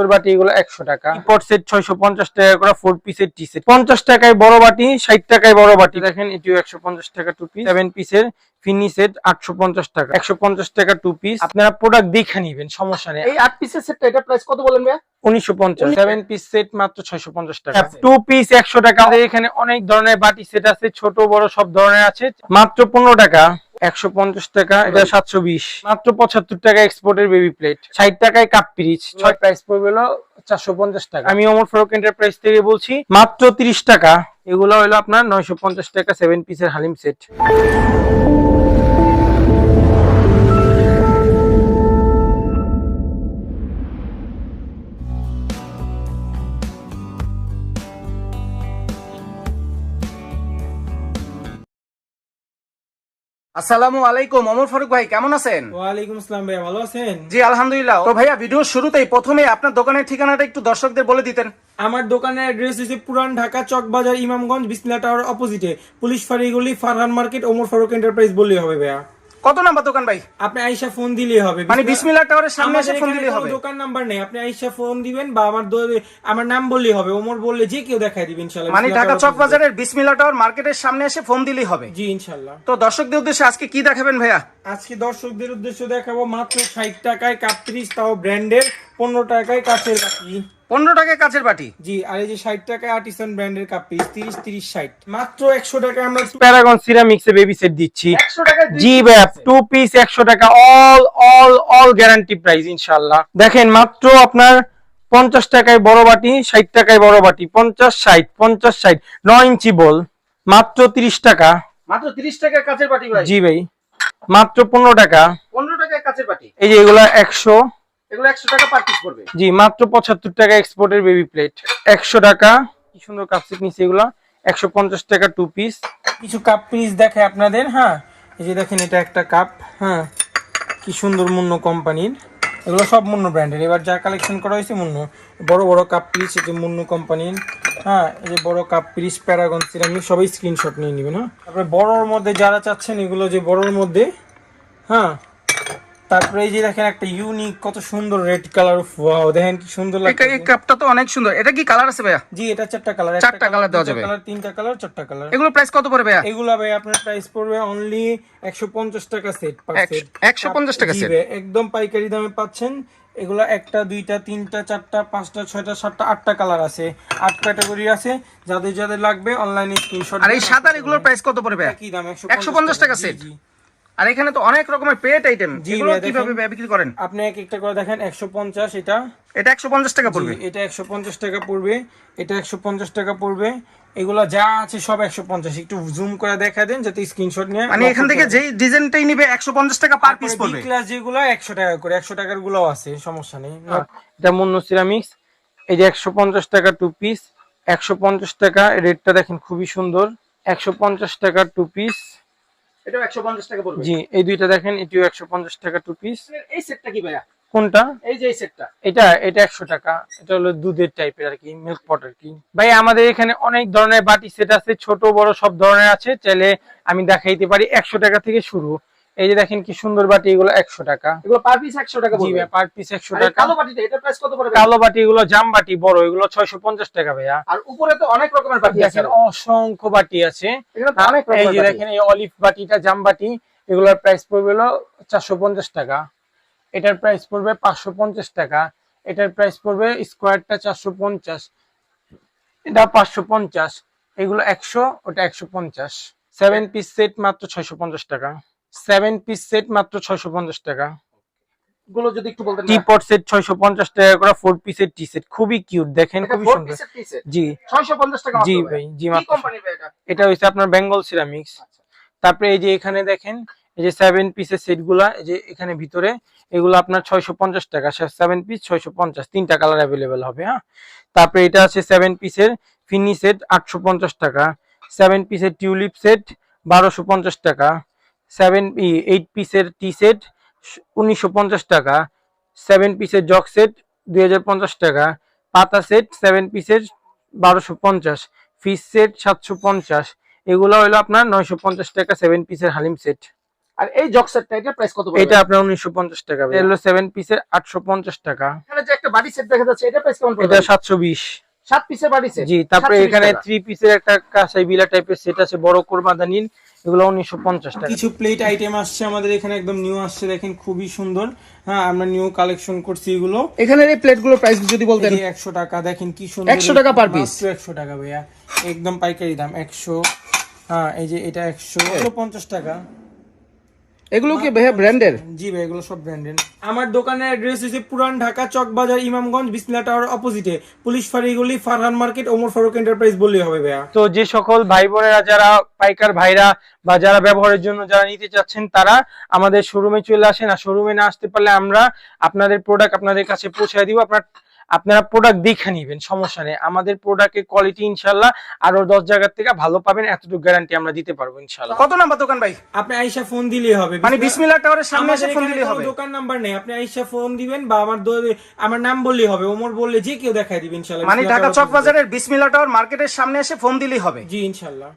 পঁচাত্তর বাটি এগুলো একশো টাকা। পট সেট ছয়শো পঞ্চাশ টাকা করে ফোর পিসের টি সেট পঞ্চাশ টাকায় বড় বাটি ষাট টাকায় বড় বাটি। দেখেন এটিও একশো পঞ্চাশ টাকা টু পিস সেভেন পিসের ফিনি সেট আটশো পঞ্চাশ টাকা। একশো পঞ্চাশ টাকা টু পিস আপনারা প্রোডাক্ট দেখে নিবেন সমস্যা নেই। এই আট পিসের সেটটা এটা প্রাইস কত বলেন উনিশশো পঞ্চাশ। সেভেন পিস সেট মাত্র ছয়শো পঞ্চাশ টাকা। টু পিস একশো টাকা। এখানে অনেক ধরনের বাটি সেট আছে ছোট বড় সব ধরনের আছে। মাত্র পনেরো টাকা। একশো পঞ্চাশ টাকা এটা সাতশো বিশ। মাত্র পঁচাত্তর টাকা এক্সপোর্টের বেবি প্লেট ষাট টাকায় কাপ পিরিচ ছয় প্রাইস পড়বে হলো চারশো পঞ্চাশ টাকা। আমি অমর ফারুক এন্টারপ্রাইজ থেকে বলছি মাত্র তিরিশ টাকা। এগুলো হলো আপনার নয়শো পঞ্চাশ টাকা সেভেন পিসের হালিম সেট আসসালামু আলাইকুম অমর ফারুক ভাই কেমন আছেন? ওয়ালাইকুম আসসালাম ভাইয়া ভালো আছেন? জি আলহামদুলিল্লাহ। তো ভাইয়া ভিডিও শুরুতেই প্রথমে আপনার দোকানের ঠিকানাটা একটু দর্শকদের বলে দিতেন। আমার দোকানের অ্যাড্রেস হচ্ছে পুরান ঢাকা চকবাজার ইমামগঞ্জ বিসমিল্লা টাওয়ার অপোজিটে পুলিশ ফাঁড়িগুলি ফারহান মার্কেট ওমর ফারুক এন্টারপ্রাইজ বললেই হবে ভাইয়া। কত নাম্বার দোকান ভাই? আপনি আইসা ফোন দিলেই হবে মানে বিসমিল্লাহ টাওয়ারের সামনে এসে ফোন দিলেই হবে। দোকান নাম্বার নেই। আপনি আইসা ফোন দিবেন বা আমার আমার নাম বললেই হবে ওমর বললে যে কেউ দেখাই দিবেন ইনশাআল্লাহ। মানে ঢাকা চক বাজারের বিসমিল্লাহ টাওয়ার মার্কেটের সামনে এসে ফোন দিলেই হবে। জি ইনশাআল্লাহ। তো দর্শকদের উদ্দেশ্যে আজকে কি দেখাবেন ভাইয়া? আজকে দর্শকদের উদ্দেশ্যে দেখাবো মাত্র ষাট টাকায় কাপত্রিশ তাও ব্র্যান্ডের পনেরো টাকায় কাছের বাকি পনেরো টাকায় কাছের বাটি? জি আর এই যে ষাট টাকায় আর্টিসান ব্র্যান্ডের কাপ পিস তিরিশ তিরিশ ষাট। মাত্র একশো টাকায় আমরা প্যারাগন সিরামিক্স বেবি সেট দিচ্ছি। জি ভাইয়া টু পিস একশো টাকা all all all guarantee price ইনশাল্লাহ দেখেন মাত্র আপনার পঞ্চাশ টাকায় বড় বাটি ষাট টাকায় বড় বাটি পঞ্চাশ ষাট পঞ্চাশ ষাট নয় ইঞ্চি বল মাত্র তিরিশ টাকা। মাত্র তিরিশ টাকায় কাছের বাটি ভাই। জি ভাই মাত্র পনেরো টাকা। পনেরো টাকায় কাছের বাটি। এই যে এগুলা একশো এগুলো একশো টাকা পার পিস জি, মাত্র পঁচাত্তর টাকা এক্সপোর্টের বেবি প্লেট একশো টাকা, কি সুন্দর কাপ টাকা টু পিস কিছু কাপ পিস দেখায় আপনাদের হ্যাঁ? এই যে দেখেন, এটা একটা কাপ হ্যাঁ? সুন্দর মুন্ন কোম্পানির। এগুলো সব মুন্ন ব্র্যান্ডের এবার যা কালেকশন করা হয়েছে মুন্ন। কাপ পিস মুন্ন কোম্পানির। হ্যাঁ এই যে বড় কাপ পিস প্যারাগন সবাই স্ক্রিনশট নিয়ে নেবেন হ্যাঁ? তারপরে বড়র মধ্যে যারা চাচ্ছেন, এগুলো যে বড়র মধ্যে হ্যাঁ? তারপরে এই যে দেখেন একটা ইউনিক কত সুন্দর রেড কালার ওয়াও দেখেন কি সুন্দর লাগছে এই কাপটা তো অনেক সুন্দর। এটা কি কালার আছে ভাইয়া? জি এটা চারটা কালার চারটা colour দেওয়া যাবে। কালার তিনটা কালার চারটা কালার এগুলো প্রাইস কত পড়বে ভাইয়া? এগুলা ভাই আপনার প্রাইস পড়বে অনলি একশো পঞ্চাশ টাকা সেট একশো- 150 টাকা set? একদম পাইকারি দামে পাচ্ছেন। এগুলা একটা দুইটা তিনটা চারটা পাঁচটা ছয়টা সাতটা আটটা কালার আছে। আট ক্যাটাগরি আছে। যাদের যাদের লাগবে অনলাইনে স্ক্রিনশট আর এই সাদা এগুলোর প্রাইস কত পড়বে একই দাম 150 টাকা। set? আর এখানে তো অনেক রকমের পেট আইটেম জি এগুলো কীভাবে বিক্রি করেন? আপনি এক একটা করে দেখেন একশো পঞ্চাশ এটা। এটা একশো পঞ্চাশ টাকা পড়বে। এটা একশো পঞ্চাশ টাকা পড়বে এটা একশো পঞ্চাশ টাকা পড়বে। এগুলা যা আছে সব একশো পঞ্চাশ। একটু জুম করে দেখা দেন যাতে স্ক্রিনশট নিয়ে মানে এখান থেকে যেই ডিজাইনটাই নিবে একশো পঞ্চাশ টাকা পার পিস পড়বে। ক্লাস যেগুলো একশো টাকা করে একশো টাকারগুলো আছে সমস্যা নেই। এটা মুন্ন সিরামিক্স এই যে একশো পঞ্চাশ টাকা টু পিস একশো পঞ্চাশ টাকা রেটটা দেখেন খুবই সুন্দর। একশো পঞ্চাশ টাকা টু পিস এটাও টাকা পড়বে। জি এই দুইটা দেখেন এটিও একশো পঞ্চাশ টাকা টু পিস এই সেটটা কি ভাইয়া? কোনটা? এই যে এই সেটটা এটা এটা একশো টাকা। এটা হলো দুধের টাইপের আর কি মিল্ক পট আর কি। ভাই আমাদের এখানে অনেক ধরনের বাটি সেট আছে ছোট বড় সব ধরনের আছে। চাইলে আমি দেখাইতে পারি একশো টাকা থেকে শুরু। এই যে দেখেন কি সুন্দর বাটি এগুলো একশো টাকা। এগুলো পার পিস একশো টাকা জি পার পিস একশো টাকা। কালো বাটিটা এটা প্রাইস কত পড়বে? কালো বাটি এগুলো জাম বাটি বড় এগুলো ছয়শো পঞ্চাশ টাকা ভাইয়া। আর উপরে তো অনেক রকমের বাটি আছে। অসংখ্য বাটি আছে। এই যে দেখেন এই অলিভ বাটিটা জাম বাটি এগুলোর প্রাইস পড়বে হলো চারশো পঞ্চাশ টাকা। এটার প্রাইস পড়বে পাঁচশো পঞ্চাশ টাকা। এটার প্রাইস পড়বে স্কোয়ারটা চারশো পঞ্চাশ। এটা পাঁচশো পঞ্চাশ। এগুলো একশো ওটা একশো পঞ্চাশ। সেভেন পিস সেট মাত্র ছয়শো পঞ্চাশ টাকা। সেভেন পিস সেট মাত্র ছয়শো পঞ্চাশ টাকা। গুলো যদি একটু বলতেন টি পট সেট ছয়শো পঞ্চাশ টাকা করে ফোর পিসের টি সেট খুবই কিউট দেখেন খুবই সুন্দর। জি। ছয়শো পঞ্চাশ টাকা জি ভাই জি মাত্র। এটা? এটা হচ্ছে আপনার বেঙ্গল সিরামিক্স আচ্ছা। তারপরে এই যে এখানে দেখেন এই যে সেভেন পিসের সেটগুলা এই যে এখানে ভিতরে এগুলো আপনার ছয়শো পঞ্চাশ টাকা। সেভেন পিস ছয়শো পঞ্চাশ তিনটা কালার অ্যাভেলেবেল হবে হ্যাঁ? তারপরে এটা আছে সেভেন পিসের ফিনি সেট আটশো পঞ্চাশ টাকা। সেভেন পিসের টিউলিপ সেট বারোশো পঞ্চাশ টাকা। সেভেন এইট পিসের টি সেট উনিশশো পঞ্চাশ টাকা। সেভেন পিসের জগ সেট দুই হাজার পঞ্চাশ টাকা। পাতা সেট সেভেন পিসের বারোশো পঞ্চাশ। ফিস সেট সাতশো পঞ্চাশ। এগুলো হলো আপনার নয়শো পঞ্চাশ টাকা সেভেন পিসের হালিম সেট আর এই জগ সেটটা এটা প্রাইস কত এটা আপনার উনিশশো পঞ্চাশ টাকা এটা হলো সেভেন পিসের আটশো পঞ্চাশ টাকা। এখানে যে একটা বাড়ি সেট দেখা যাচ্ছে এটা প্রাইস কেমন পড়বে? এটা সাতশো বিশ। সাত পিসের বাড়ি সেট জি তারপরে এখানে থ্রি পিসের একটা কাঁসাই বিলা টাইপের সেট আছে বড় এগুলো উনিশশো পঞ্চাশ টাকা। কিছু প্লেট আইটেম আসছে আমাদের এখানে একদম নিউ আসছে দেখেন খুবই সুন্দর। হ্যাঁ আমরা নিউ কালেকশন করছি এগুলো। এখানের এই প্লেটগুলোর প্রাইস যদি বলতেন। একশো টাকা দেখেন কি সুন্দর 100 টাকা piece? একশো টাকা ভাইয়া। একদম পাইকারি দাম একশো। হ্যাঁ এই যে এটা একশো পঞ্চাশ টাকা। এগুলো কি ভাইয়া ব্র্যান্ডের জি ভাই এগুলো সব ব্র্যান্ডেড আমার দোকানের অ্যাড্রেস হচ্ছে পুরান ঢাকা চক বাজার ইমামগঞ্জ বিসমিল্লা টাওয়ার অপোজিটে পুলিশ ফাঁড়িগুলি ফারহান মার্কেট ওমর ফারুক এন্টারপ্রাইজ বললেই হবে ভাইয়া। তো যে সকল ভাই বোনেরা যারা পাইকার ভাইরা বা যারা ব্যবহারের জন্য যারা নিতে চাচ্ছেন তারা আমাদের শোরুমে চলে আসেন। আর শোরুমে না আসতে পারলে আমরা আপনাদের প্রোডাক্ট আপনাদের কাছে পৌঁছে দিব। আপনার আপনারা প্রোডাক্ট দেখে নিবেন সমস্যা নেই। আমাদের প্রোডাক্টের কোয়ালিটি ইনশাল্লাহ আরও দশ জায়গার থেকে ভালো পাবেন এতটুকু গ্যারান্টি আমরা দিতে পারব ইনশাল্লাহ কত নাম্বার দোকান ভাই? আপনি আইসা ফোন দিলেই হবে মানে বিসমিল্লাহ টাওয়ারের সামনে এসে ফোন দিলেই হবে। দোকান নাম্বার নেই। আপনি আইসা ফোন দিবেন বা আমার আমার নাম বললেই হবে। ওমর বললে যে কেউ দেখাই দিবেন ইনশাআল্লাহ। মানে ঢাকা চক বাজারের বিসমিল্লাহ টাওয়ার মার্কেটের সামনে এসে ফোন দিলেই হবে। জি ইনশাআল্লাহ।